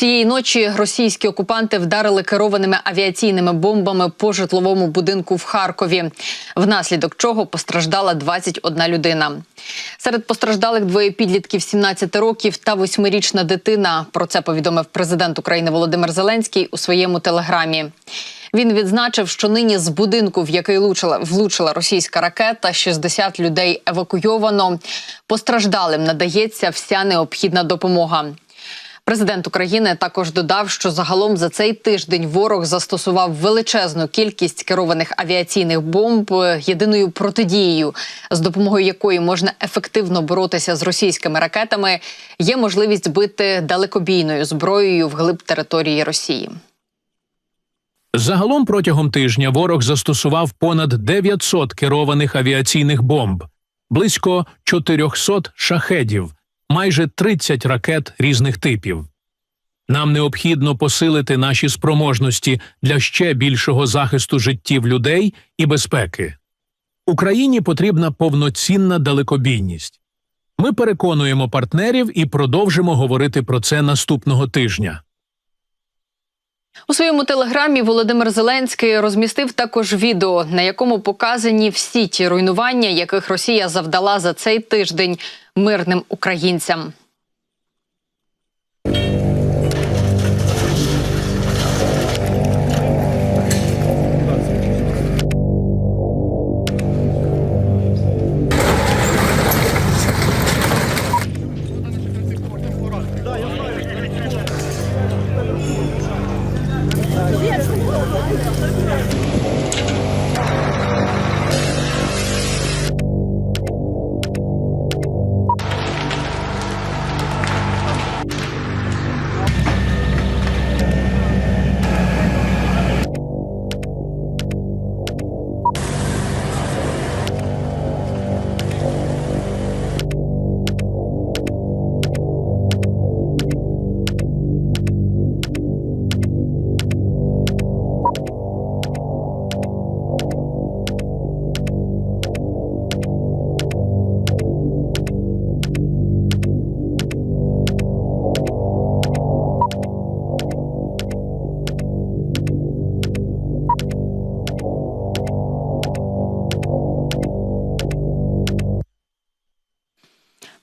Цієї ночі російські окупанти вдарили керованими авіаційними бомбами по житловому будинку в Харкові, внаслідок чого постраждала 21 людина. Серед постраждалих двоє підлітків 17 років та восьмирічна дитина. Про це повідомив президент України Володимир Зеленський у своєму телеграмі. Він відзначив, що нині з будинку, в який влучила, влучила російська ракета, 60 людей евакуйовано. Постраждалим надається вся необхідна допомога. Президент України також додав, що загалом за цей тиждень ворог застосував величезну кількість керованих авіаційних бомб єдиною протидією, з допомогою якої можна ефективно боротися з російськими ракетами. Є можливість бити далекобійною зброєю вглиб території Росії. Загалом протягом тижня ворог застосував понад 900 керованих авіаційних бомб, близько 400 шахедів, майже 30 ракет різних типів. Нам необхідно посилити наші спроможності для ще більшого захисту життів людей і безпеки. Україні потрібна повноцінна далекобійність. Ми переконуємо партнерів і продовжимо говорити про це наступного тижня. У своєму телеграмі Володимир Зеленський розмістив також відео, на якому показані всі ті руйнування, яких Росія завдала за цей тиждень мирним українцям.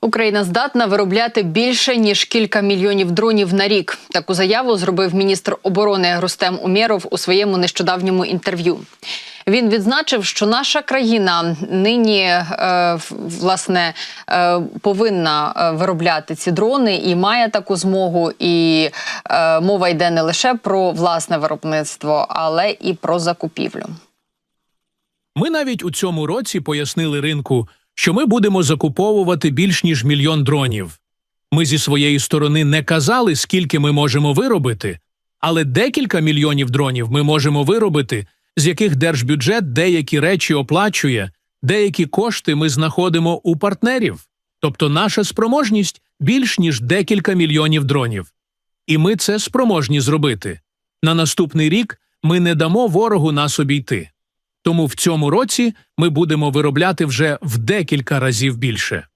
Україна здатна виробляти більше ніж кілька мільйонів дронів на рік. Таку заяву зробив міністр оборони Рустем Умєров у своєму нещодавньому інтерв'ю. Він відзначив, що наша країна нині е, власне е, повинна е, виробляти ці дрони і має таку змогу. І мова йде не лише про власне виробництво, але і про закупівлю. Ми навіть у цьому році пояснили ринку, що ми будемо закуповувати більш ніж мільйон дронів. Ми зі своєї сторони не казали, скільки ми можемо виробити, але декілька мільйонів дронів ми можемо виробити, з яких держбюджет деякі речі оплачує, деякі кошти ми знаходимо у партнерів. Тобто наша спроможність більш ніж декілька мільйонів дронів. І ми це спроможні зробити. На наступний рік ми не дамо ворогу нас обійти. Тому в цьому році ми будемо виробляти вже в декілька разів більше.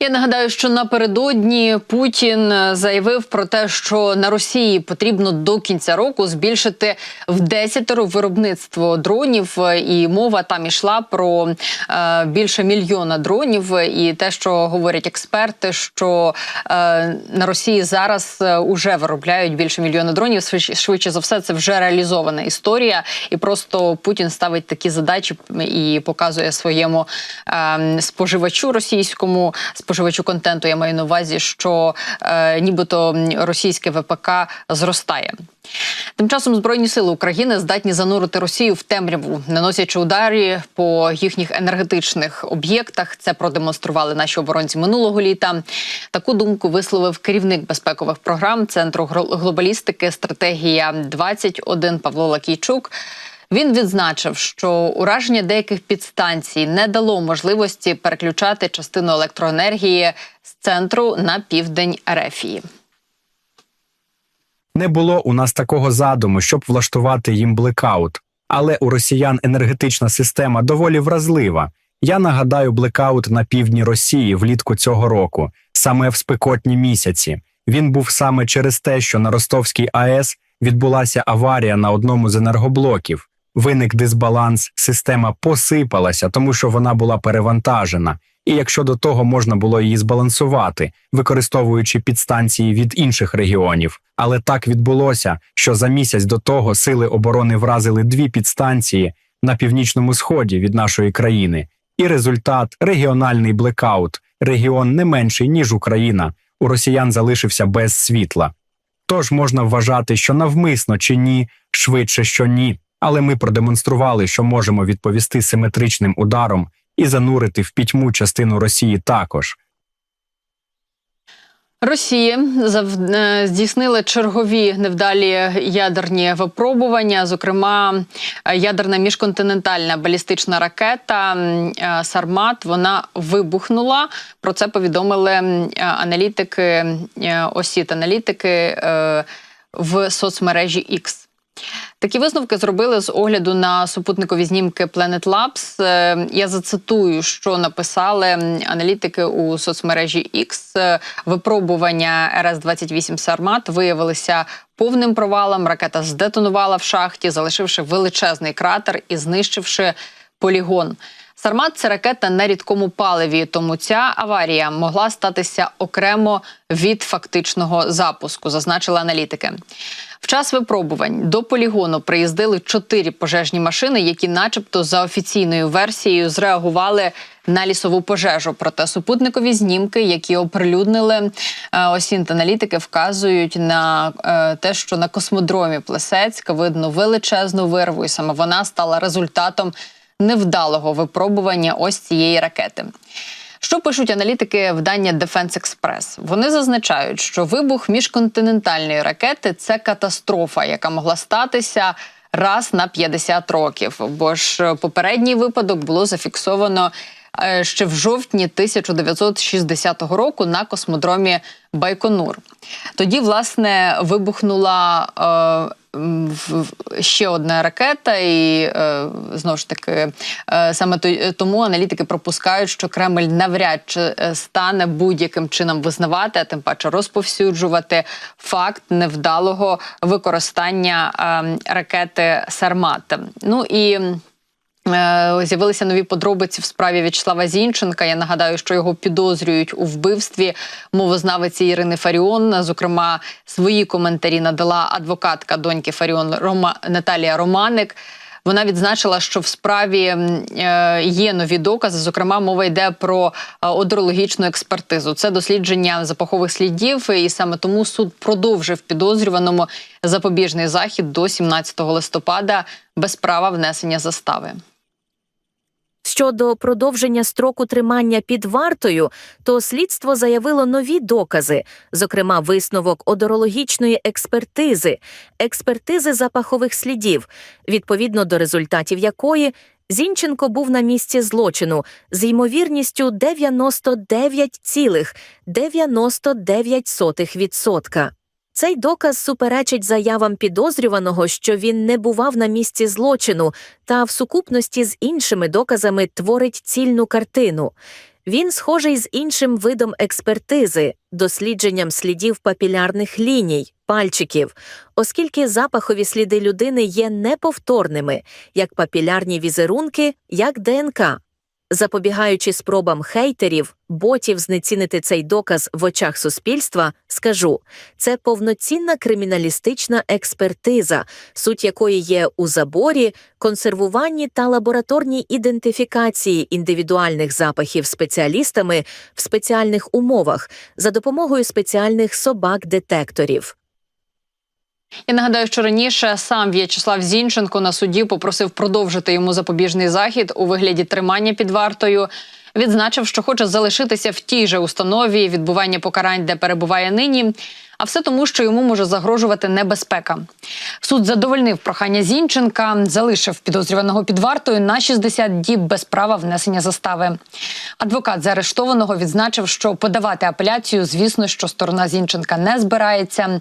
Я нагадаю, що напередодні Путін е, заявив про те, що на Росії потрібно до кінця року збільшити в десятеро виробництво дронів, е, і мова там ішла про е, більше мільйона дронів. І те, що говорять експерти, що е, на Росії зараз е, уже виробляють більше мільйона дронів. Швидше, за все, це вже реалізована історія, і просто Путін ставить такі задачі і показує своєму е, споживачу російському споживачу контенту. Я маю на увазі, що е, нібито російське ВПК зростає. Тим часом Збройні сили України здатні занурити Росію в темряву, наносячи ударі по їхніх енергетичних об'єктах. Це продемонстрували наші оборонці минулого літа. Таку думку висловив керівник безпекових програм Центру глобалістики стратегія 21 Павло Лакійчук. Він відзначив, що ураження деяких підстанцій не дало можливості переключати частину електроенергії з центру на південь Ерефії. Не було у нас такого задуму, щоб влаштувати їм блекаут. Але у росіян енергетична система доволі вразлива. Я нагадаю блекаут на півдні Росії влітку цього року, саме в спекотні місяці. Він був саме через те, що на Ростовській АЕС відбулася аварія на одному з енергоблоків. Виник дисбаланс, система посипалася, тому що вона була перевантажена. І якщо до того можна було її збалансувати, використовуючи підстанції від інших регіонів. Але так відбулося, що за місяць до того сили оборони вразили дві підстанції на північному сході від нашої країни. І результат регіональний блекаут. Регіон не менший ніж Україна. У росіян залишився без світла. Тож можна вважати, що навмисно чи ні, швидше, що ні. Але ми продемонстрували, що можемо відповісти симетричним ударом і занурити в пітьму частину Росії також. Росії зав... е, чергові невдалі ядерні випробування. Зокрема, е, ядерна міжконтинентальна балістична ракета е, Сармат вона вибухнула. Про це повідомили аналітики осіт аналітики в соцмережі X. Такі висновки зробили з огляду на супутникові знімки Planet Labs. Е, Я зацитую, що написали аналітики у соцмережі X. Е, Випробування РС-28 Сармат виявилися повним провалом. Ракета здетонувала в шахті, залишивши величезний кратер і знищивши полігон. Сармат це ракета на рідкому паливі, тому ця аварія могла статися окремо від фактичного запуску, зазначили аналітики. В час випробувань до полігону приїздили чотири пожежні машини, які, начебто, за офіційною версією, зреагували на лісову пожежу. Проте супутникові знімки, які оприлюднили е, осінт аналітики, вказують на е, те, що на космодромі Плесецька видно величезну вирву, і саме вона стала результатом невдалого випробування ось цієї ракети. Що пишуть аналітики видання Defense Express? Вони зазначають, що вибух міжконтинентальної ракети це катастрофа, яка могла статися раз на 50 років. Бо ж попередній випадок було зафіксовано е, ще в жовтні 1960 року на космодромі Байконур. Тоді, власне, вибухнула. Е, ще одна ракета, і е, знову ж таки е, саме то- тому аналітики пропускають, що Кремль навряд чи е, стане будь-яким чином визнавати, а тим паче розповсюджувати факт невдалого використання е, ракети Сармат. Ну і Е, З'явилися нові подробиці в справі В'ячеслава Зінченка. Я нагадаю, що його підозрюють у вбивстві мовознавиці Ірини Фаріон. Зокрема, свої коментарі надала адвокатка доньки Фаріон Рома Наталія Романик. Вона відзначила, що в справі е, є нові докази. Зокрема, мова йде про е, одрологічну експертизу. Це дослідження запахових слідів, і саме тому суд продовжив підозрюваному запобіжний захід до 17 листопада без права внесення застави. Щодо продовження строку тримання під вартою, то слідство заявило нові докази, зокрема висновок одорологічної експертизи, експертизи запахових слідів, відповідно до результатів якої Зінченко був на місці злочину з ймовірністю 99,99%. Цей доказ суперечить заявам підозрюваного, що він не бував на місці злочину, та в сукупності з іншими доказами творить цільну картину. Він схожий з іншим видом експертизи, дослідженням слідів папілярних ліній, пальчиків, оскільки запахові сліди людини є неповторними, як папілярні візерунки, як ДНК. Запобігаючи спробам хейтерів, ботів знецінити цей доказ в очах суспільства, скажу це повноцінна криміналістична експертиза, суть якої є у заборі, консервуванні та лабораторній ідентифікації індивідуальних запахів спеціалістами в спеціальних умовах за допомогою спеціальних собак-детекторів. Я нагадаю, що раніше сам В'ячеслав Зінченко на суді попросив продовжити йому запобіжний захід у вигляді тримання під вартою. Відзначив, що хоче залишитися в тій же установі відбування покарань, де перебуває нині. А все тому, що йому може загрожувати небезпека. Суд задовольнив прохання Зінченка, залишив підозрюваного під вартою на 60 діб без права внесення застави. Адвокат заарештованого відзначив, що подавати апеляцію, звісно, що сторона Зінченка не збирається.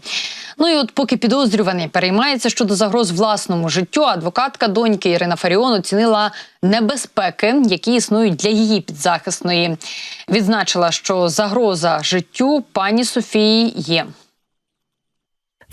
Ну і от поки підозрюваний переймається щодо загроз власному життю, адвокатка доньки Ірина Фаріон оцінила небезпеки, які існують для її підзахисної. Відзначила, що загроза життю пані Софії є.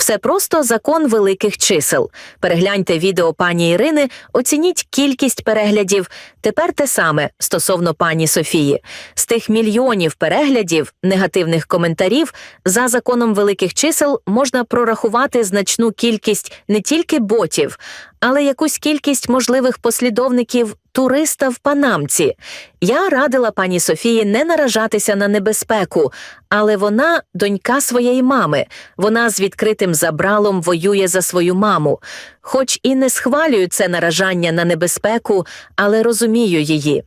Все просто закон великих чисел. Перегляньте відео пані Ірини, оцініть кількість переглядів. Тепер те саме стосовно пані Софії. З тих мільйонів переглядів, негативних коментарів, за законом великих чисел можна прорахувати значну кількість не тільки ботів, але якусь кількість можливих послідовників туриста в панамці. Я радила пані Софії не наражатися на небезпеку, але вона донька своєї мами. Вона з відкритим забралом воює за свою маму. Хоч і не схвалюю це наражання на небезпеку, але розумію її.